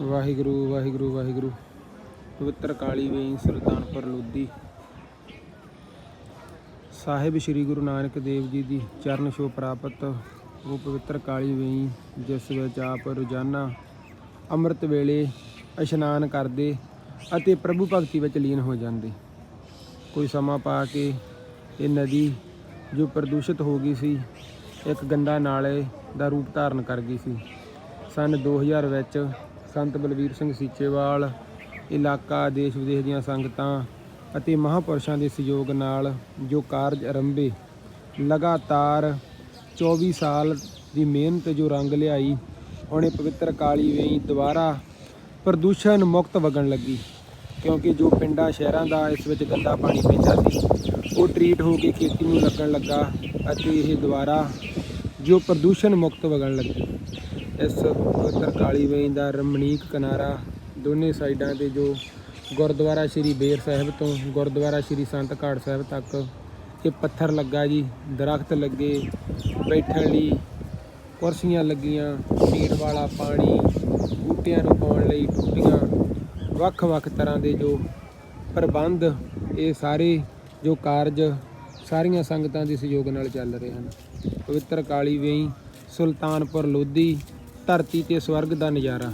ਵਾਹਿਗੁਰੂ ਵਾਹਿਗੁਰੂ ਵਾਹਿਗੁਰੂ। ਪਵਿੱਤਰ ਕਾਲੀ ਵੇਈ ਸੁਲਤਾਨਪੁਰ ਲੋਧੀ। ਸਾਹਿਬ ਸ੍ਰੀ ਗੁਰੂ ਨਾਨਕ ਦੇਵ ਜੀ ਦੀ ਚਰਨ ਛੋਹ ਪ੍ਰਾਪਤ। ਉਹ ਪਵਿੱਤਰ ਕਾਲੀ ਵੇਈ, ਜਿਸ ਵਿੱਚ ਆਪ ਰੋਜ਼ਾਨਾ ਅੰਮ੍ਰਿਤ ਵੇਲੇ ਇਸ਼ਨਾਨ ਕਰਦੇ ਅਤੇ ਪ੍ਰਭੂ ਭਗਤੀ ਵਿੱਚ ਲੀਨ ਹੋ ਜਾਂਦੇ। ਕੋਈ ਸਮਾਂ ਪਾ ਕੇ ਇਹ ਨਦੀ ਜੋ ਪ੍ਰਦੂਸ਼ਿਤ ਹੋ ਗਈ ਸੀ, ਇੱਕ ਗੰਦਾ ਨਾਲੇ ਦਾ ਰੂਪ ਧਾਰਨ ਕਰ ਗਈ ਸੀ। ਸਨ 2000 ਵਿੱਚ ਸੰਤ ਬਲਵੀਰ ਸਿੰਘ ਸੀਚੇਵਾਲ, ਇਲਾਕਾ, ਦੇਸ਼ ਵਿਦੇਸ਼ ਦੀਆਂ ਸੰਗਤਾਂ ਅਤੇ ਮਹਾਪੁਰਸ਼ਾਂ ਦੇ ਸਹਿਯੋਗ ਨਾਲ ਜੋ ਕਾਰਜ ਆਰੰਭੇ, ਲਗਾਤਾਰ 24 ਸਾਲ ਦੀ ਮਿਹਨਤ ਜੋ ਰੰਗ ਲਿਆਈ, ਉਹਨੇ ਪਵਿੱਤਰ ਕਾਲੀ ਵੇਈ ਦੁਬਾਰਾ ਪ੍ਰਦੂਸ਼ਣ ਮੁਕਤ ਵਗਣ ਲੱਗੀ। ਕਿਉਂਕਿ ਜੋ ਪਿੰਡਾਂ, ਸ਼ਹਿਰਾਂ ਦਾ ਇਸ ਵਿੱਚ ਗੰਦਾ ਪਾਣੀ ਪੈਂਦਾ ਸੀ, ਉਹ ਟਰੀਟ ਹੋ ਕੇ ਖੇਤੀ ਨੂੰ ਲੱਗਣ ਲੱਗਾ ਅਤੇ ਇਹ ਦੁਬਾਰਾ ਜੋ ਪ੍ਰਦੂਸ਼ਣ ਮੁਕਤ ਵਗਣ ਲੱਗੀ। ਇਸ ਪਵਿੱਤਰ ਕਾਲੀ ਵੇਈ ਦਾ ਰਮਣੀਕ ਕਿਨਾਰਾ ਦੋਨੇ ਸਾਈਡਾਂ ਤੇ ਜੋ ਗੁਰਦੁਆਰਾ ਸ਼੍ਰੀ ਬੇਰ ਸਾਹਿਬ ਤੋਂ ਗੁਰਦੁਆਰਾ ਸ਼੍ਰੀ ਸੰਤ ਘਾਟ ਸਾਹਿਬ ਤੱਕ ਇਹ ਪੱਥਰ ਲੱਗਾ ਜੀ, ਦਰਖਤ ਲੱਗੇ, ਬੈਠਣ ਲਈ ਕੁਰਸੀਆਂ ਲੱਗੀਆਂ, ਪੀਣ ਵਾਲਾ ਪਾਣੀ, ਬੂਟਿਆਂ ਨੂੰ ਪਾਉਣ ਲਈ ਟੁੱਟੀਆਂ, ਵੱਖ-ਵੱਖ ਤਰ੍ਹਾਂ ਦੇ ਜੋ ਪ੍ਰਬੰਧ ਇਹ ਸਾਰੇ ਜੋ ਕਾਰਜ ਸਾਰੀਆਂ ਸੰਗਤਾਂ ਦੇ ਸਹਿਯੋਗ ਨਾਲ ਚੱਲ ਰਹੇ ਹਨ। ਪਵਿੱਤਰ ਕਾਲੀ ਵੇਈ ਸੁਲਤਾਨਪੁਰ ਲੋਧੀ ਧਰਤੀ ਤੇ ਸਵਰਗ ਦਾ ਨਜ਼ਾਰਾ।